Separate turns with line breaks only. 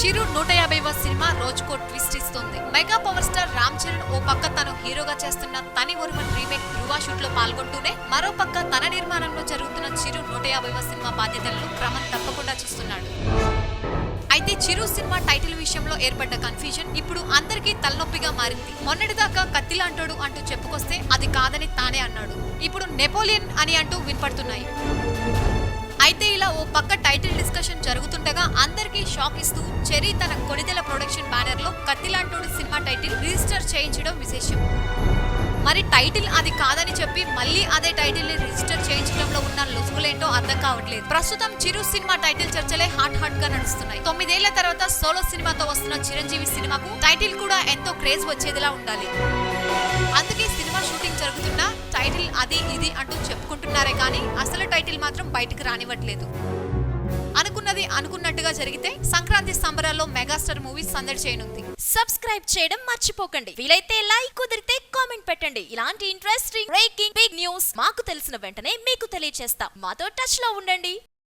చిరు నూట యాభైవ సినిమా రోజుకో ట్విస్ట్ ఇస్తుంది. Mega power star Ram Charan ఓ పక్క తను హీరోగా చేస్తున్న తని ఒరువన్ రీమేక్ ధృవ షూట్లో పాల్గొంటూనే మరో పక్క తన నిర్మాణంలో జరుగుతున్న చిరు నూట యాభైవ సినిమా బాధ్యతలను క్రమం తప్పకుండా చూస్తున్నాడు. అయితే చిరు సినిమా టైటిల్ విషయంలో ఏర్పడ్డ కన్ఫ్యూజన్ ఇప్పుడు అందరికీ తలనొప్పిగా మారింది. మొన్నటిదాకా కత్తిలాంటోడు అంటూ చెప్పుకొస్తే అది కాదని తానే అన్నాడు. ఇప్పుడు నెపోలియన్ అని అంటూ వినపడుతున్నాయి. అయితే ఇలా ఓ పక్క టైటిల్ జరుగుతుండగా అందరికీ షాక్ ఇస్తూ చెరీ తన కొణిదెల ప్రొడక్షన్ బ్యానర్లో కత్తిలాంటోడు సినిమా టైటిల్ రిజిస్టర్ చేయించడం విశేషం. మరి టైటిల్ అది కాదని చెప్పి మళ్ళీ అదే టైటిల్ని రిజిస్టర్ చేయించడంలో ఉన్న లొసుగులేంటో అర్థం కావట్లేదు. ప్రస్తుతం చిరు సినిమా టైటిల్ చర్చలే హాట్ హాట్గా నడుస్తున్నాయి. తొమ్మిదేళ్ళ తర్వాత సోలో సినిమాతో వస్తున్న చిరంజీవి సినిమాకు టైటిల్ కూడా ఎంతో క్రేజ్ వచ్చేదిలా ఉండాలి. అందుకే సినిమా షూటింగ్ జరుగుతున్నా టైటిల్ అది ఇది అంటూ చెప్పుకుంటున్నారే కానీ అసలు టైటిల్ మాత్రం బయటకు రానివ్వట్లేదు. అనుకున్నది అనుకున్నట్టుగా జరిగితే సంక్రాంతి సంబరాల్లో మెగాస్టార్ మూవీ సందడి చేయనుంది.
సబ్స్క్రైబ్ చేయడం మర్చిపోకండి. వీలైతే లైక్ కుదిరితే కామెంట్ పెట్టండి. ఇలాంటి ఇంట్రెస్టింగ్ బ్రేకింగ్ బిగ్ న్యూస్ మాకు తెలిసిన వెంటనే మీకు తెలియచేస్తాం. మాతో టచ్లో ఉండండి.